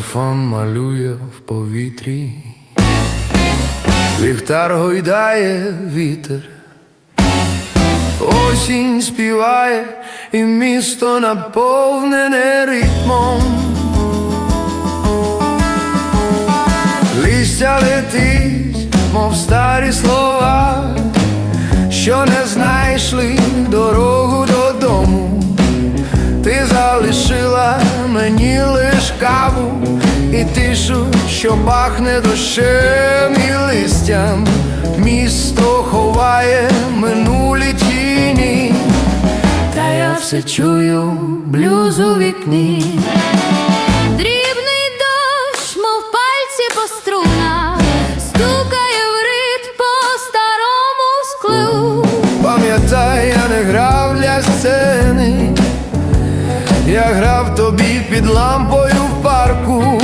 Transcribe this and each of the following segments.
Саксофон малює в повітрі, ліхтар гойдає вітер, осінь співає, і місто наповнене ритмом. Листя летить, мов старі слова, що не знайшли дорогу додому. Ти залишила мені лиш каву тишу, що пахне дощем і листям. Місто ховає минулі тіні, та я все чую блюз у вікні. Дрібний дощ, мов пальці по струнах, стукає в рит по старому склу. Пам'ятай, я не грав для сцени, я грав тобі під лампою в парку,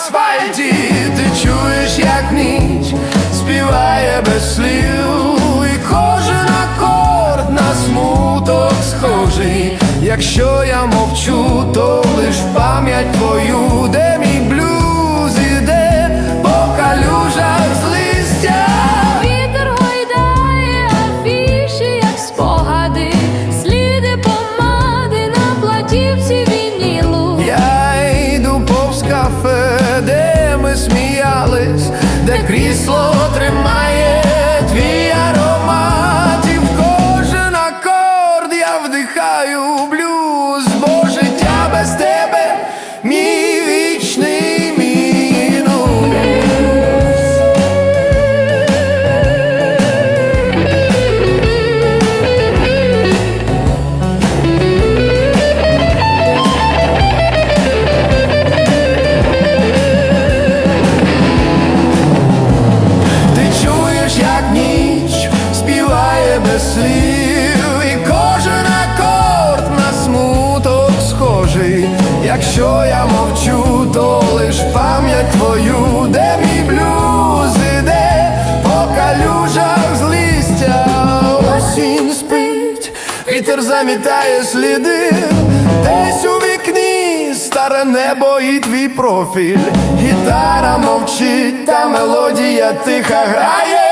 асфальті. Ти чуєш, як ніч співає без слів, і кожен акорд на смуток схожий. Якщо я мовчу, то лиш пам'ять твою, де слів, і кожен акорд на смуток схожий. Якщо я мовчу, то лиш пам'ять твою, де мій блюз іде по калюжах з листя. Осінь спить, вітер замітає сліди, десь у вікні старе небо і твій профіль. Гітара мовчить, та мелодія тиха грає,